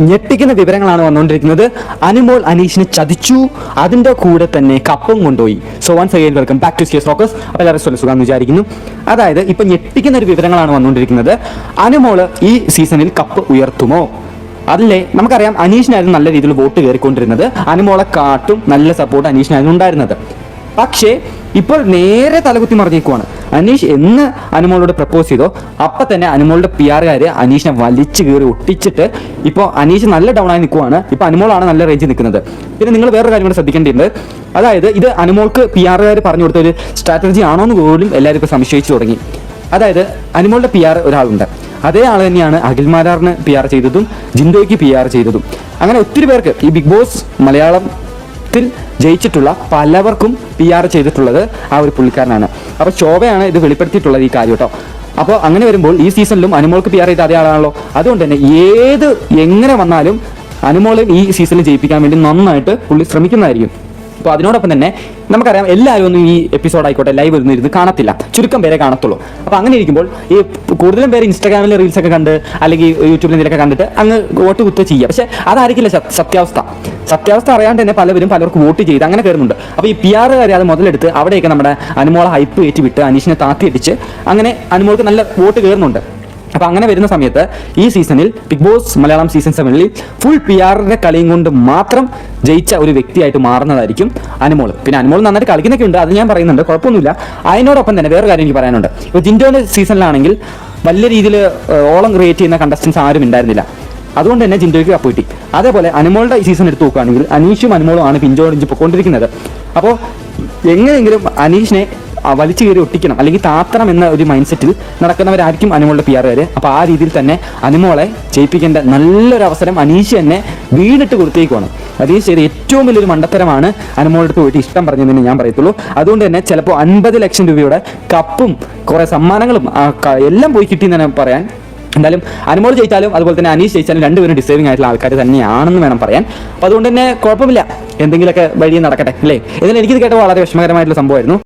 ഞെട്ടിക്കുന്ന വിവരങ്ങളാണ് വന്നുകൊണ്ടിരിക്കുന്നത്. അനുമോൾ അനീഷിനെ ചതിച്ചു. അതിന്റെ കൂടെ തന്നെ കപ്പും കൊണ്ടുപോയി. So once again welcome back to stays rocks അപ്പോൾ എല്ലാവരും സുഖം വിചാരിക്കുന്നു. അതായത് ഇപ്പൊ ഞെട്ടിക്കുന്ന ഒരു വിവരങ്ങളാണ് വന്നുകൊണ്ടിരിക്കുന്നത്. അനുമോൾ ഈ സീസണിൽ കപ്പ് ഉയർത്തുമോ? അതല്ലേ നമുക്കറിയാം അനീഷിനായിരുന്നു നല്ല രീതിയിൽ വോട്ട് കയറിക്കൊണ്ടിരുന്നത്. അനുമോളെ കാട്ടും നല്ല സപ്പോർട്ട് അനീഷിനായിരുന്നു ഉണ്ടായിരുന്നത്. പക്ഷേ ഇപ്പോൾ നേരെ തലകുത്തി മറിഞ്ഞേക്കുവാണ് അനീഷ് എന്ന് അനുമോളോട് പ്രപ്പോസ് ചെയ്തോ അപ്പൊ തന്നെ അനുമോളുടെ പി ആറുകാര് അനീഷിനെ വലിച്ചു കയറി ഒട്ടിച്ചിട്ട് ഇപ്പോൾ അനീഷ് നല്ല ഡൗൺ ആയി നിൽക്കുവാണ് ഇപ്പൊ അനുമോളാണ് നല്ല റേഞ്ചിൽ നിൽക്കുന്നത് പിന്നെ നിങ്ങൾ വേറൊരു കാര്യം കൂടെ ശ്രദ്ധിക്കേണ്ടിയിട്ടുണ്ട്. അതായത് ഇത് അനുമോൾക്ക് പി ആർകാർ പറഞ്ഞു കൊടുത്ത ഒരു സ്ട്രാറ്റജി ആണോ എന്ന് പോലും എല്ലാവരും ഇപ്പോൾ സംശയിച്ചു തുടങ്ങി. അതായത് അനുമോളുടെ പി ആർ ഒരാളുണ്ട്. അതേ ആൾ തന്നെയാണ് അഖിൽ മാരാറിന് പി ആർ ചെയ്തതും ജിൻഡോയ്ക്ക് പി ആർ ചെയ്തതും. അങ്ങനെ ഒത്തിരി പേർക്ക് ഈ ബിഗ് ബോസ് മലയാളത്തിൽ ജയിച്ചിട്ടുള്ള പലവർക്കും പി ആർ ചെയ്തിട്ടുള്ളത് ആ ഒരു പുള്ളിക്കാരനാണ്. അപ്പോൾ ശോഭയാണ് ഇത് വെളിപ്പെടുത്തിയിട്ടുള്ളത് ഈ കാര്യം കേട്ടോ. അപ്പോൾ അങ്ങനെ വരുമ്പോൾ ഈ സീസണിലും അനുമോൾക്ക് പി ആർ ചെയ്ത അതേ ആളാണല്ലോ. അതുകൊണ്ട് തന്നെ ഏത് എങ്ങനെ വന്നാലും അനുമോളെ ഈ സീസണിൽ ജയിപ്പിക്കാൻ വേണ്ടി നന്നായിട്ട് പുള്ളി ശ്രമിക്കുന്നതായിരിക്കും. അപ്പോൾ അതിനോടൊപ്പം തന്നെ നമുക്കറിയാം എല്ലാവരും ഒന്നും ഈ എപ്പിസോഡ് ആയിക്കോട്ടെ ലൈവ് ഇരുന്ന് ഇരുന്ന് കാണത്തില്ല. ചുരുക്കം പേരെ കാണത്തുള്ളൂ. അപ്പോൾ അങ്ങനെ ഇരിക്കുമ്പോൾ ഈ കൂടുതലും പേര് ഇൻസ്റ്റാഗ്രാമിലെ റീൽസ് ഒക്കെ കണ്ട് അല്ലെങ്കിൽ യൂട്യൂബിൽ എന്തെങ്കിലുമൊക്കെ കണ്ടിട്ട് അങ്ങ് വോട്ട് കുത്തുക ചെയ്യുക. പക്ഷേ അതായിരിക്കില്ല സത്യാവസ്ഥ. സത്യാവസ്ഥ അറിയാണ്ട് തന്നെ പലവരും പലർക്കും വോട്ട് ചെയ്ത് അങ്ങനെ കയറുന്നുണ്ട്. അപ്പോൾ ഈ പി കാര്യം അത് മുതലെടുത്ത് അവിടെയൊക്കെ നമ്മുടെ അനുമോളെ ഹൈപ്പ് കയറ്റി വിട്ട് അനീഷിനെ താത്തിയടിച്ച് അങ്ങനെ അനുമോൾക്ക് നല്ല വോട്ട് കയറുന്നുണ്ട്. അപ്പൊ അങ്ങനെ വരുന്ന സമയത്ത് ഈ സീസണിൽ ബിഗ് ബോസ് മലയാളം സീസൺ സെവനിൽ ഫുൾ പി ആറിന്റെ കളിയും കൊണ്ട് മാത്രം ജയിച്ച ഒരു വ്യക്തിയായിട്ട് മാറുന്നതായിരിക്കും അനുമോൾ പിന്നെ അനുമോൾ നന്നായിട്ട് കളിക്കുന്നൊക്കെ ഉണ്ട് അത് ഞാൻ പറയുന്നുണ്ട് കുഴപ്പമൊന്നുമില്ല. അതിനോടൊപ്പം തന്നെ വേറെ കാര്യം എനിക്ക് പറയാനുണ്ട്. ഇപ്പോൾ ജിൻഡോന്റെ സീസണിലാണെങ്കിൽ വലിയ രീതിയിൽ ഓളം ക്രിയേറ്റ് ചെയ്യുന്ന കണ്ടസ്റ്റൻസ് ആരും ഉണ്ടായിരുന്നില്ല. അതുകൊണ്ട് തന്നെ ജിൻഡോയ്ക്ക് കപ്പ് കിട്ടി. അതേപോലെ അനുമോളുടെ ഈ സീസൺ എടുത്ത് നോക്കുകയാണെങ്കിൽ അനീഷും അനുമോളും ആണ് പിഞ്ചോടിഞ്ച് പൊയ്ക്കൊണ്ടിരിക്കുന്നത് അപ്പോൾ എങ്ങനെയെങ്കിലും അനീഷിനെ വലിച്ചു കയറി ഒട്ടിക്കണം അല്ലെങ്കിൽ താത്തണം എന്ന ഒരു മൈൻഡ് സെറ്റിൽ നടക്കുന്നവരായിരിക്കും അനുമോളുടെ പി ആറുകാർ അപ്പോൾ ആ രീതിയിൽ തന്നെ അനുമോളെ ജയിപ്പിക്കേണ്ട നല്ലൊരു അവസരം അനീഷ് തന്നെ വീണിട്ട് കൊടുത്തേക്കുവാണ്. അനീഷ് ചെയ്ത ഏറ്റവും വലിയൊരു മണ്ടത്തരമാണ് അനുമോളുടെ പോയിട്ട് ഇഷ്ടം പറഞ്ഞതെന്ന് ഞാൻ പറയത്തുള്ളൂ. അതുകൊണ്ട് തന്നെ ചിലപ്പോൾ അൻപത് ലക്ഷം രൂപയുടെ കപ്പും കുറേ സമ്മാനങ്ങളും എല്ലാം പോയി കിട്ടിയെന്ന് തന്നെ പറയാൻ എന്തായാലും അനുമോൾ ജയിച്ചാലും അതുപോലെ തന്നെ അനീഷ് ജയിച്ചാലും രണ്ടുപേരും ഡിസേവിംഗ് ആയിട്ടുള്ള ആൾക്കാർ തന്നെയാണെന്ന് വേണം പറയാൻ. അപ്പോൾ അതുകൊണ്ട് തന്നെ കുഴപ്പമില്ല. എന്തെങ്കിലുമൊക്കെ വഴി നടക്കട്ടെ അല്ലേ? എന്നാലും എനിക്കിത് കേട്ട വളരെ വിഷമകരമായിട്ടുള്ള സംഭവമായിരുന്നു.